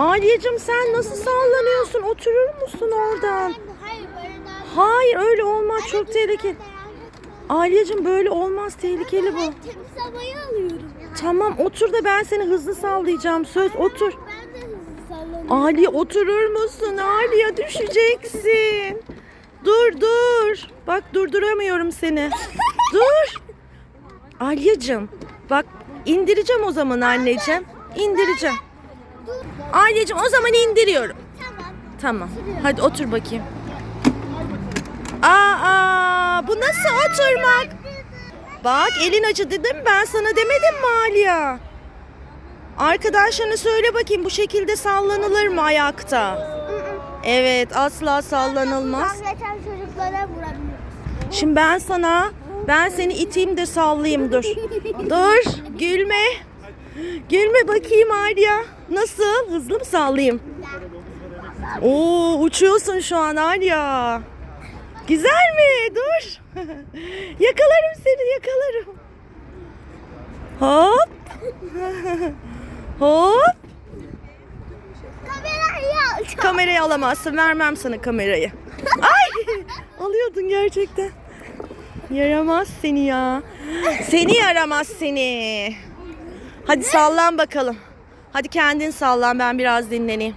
Aliyeciğim sen nasıl sallanıyorsun? Oturur musun oradan? Hayır öyle olmaz çok tehlikeli. de- Aliyeciğim böyle olmaz tehlikeli bu. Tamam otur da ben seni hızlı sallayacağım. Söz otur. Aliye oturur musun? Aliye düşeceksin. Dur dur. Bak durduramıyorum seni. Dur. Aliyeciğim bak indireceğim o zaman anneciğim. İndireceğim. Aliyeciğim o zaman indiriyorum. Tamam. Tamam. Hadi otur bakayım. Aa, bu nasıl oturmak? Bak elin acıdı değil mi? Ben sana demedim mi Aliye? Arkadaşlarına söyle bakayım bu şekilde sallanılır mı ayakta? Evet asla sallanılmaz. Geçen çocuklara vuramıyoruz. Şimdi ben sana ben seni iteyim de sallayayım dur. Dur gülme. Gülme bakayım Aliye. Nasıl? Hızlı mı sallayayım? Oo uçuyorsun şu an Aliye. Güzel mi? Dur. yakalarım seni yakalarım. Hop. Hop. Kamerayı al. Kamerayı alamazsın. Vermem sana kamerayı. Ay! Alıyordun gerçekten. Yaramaz seni ya. Seni yaramaz seni. Hadi sallan bakalım. Hadi kendin sallan ben biraz dinleneyim.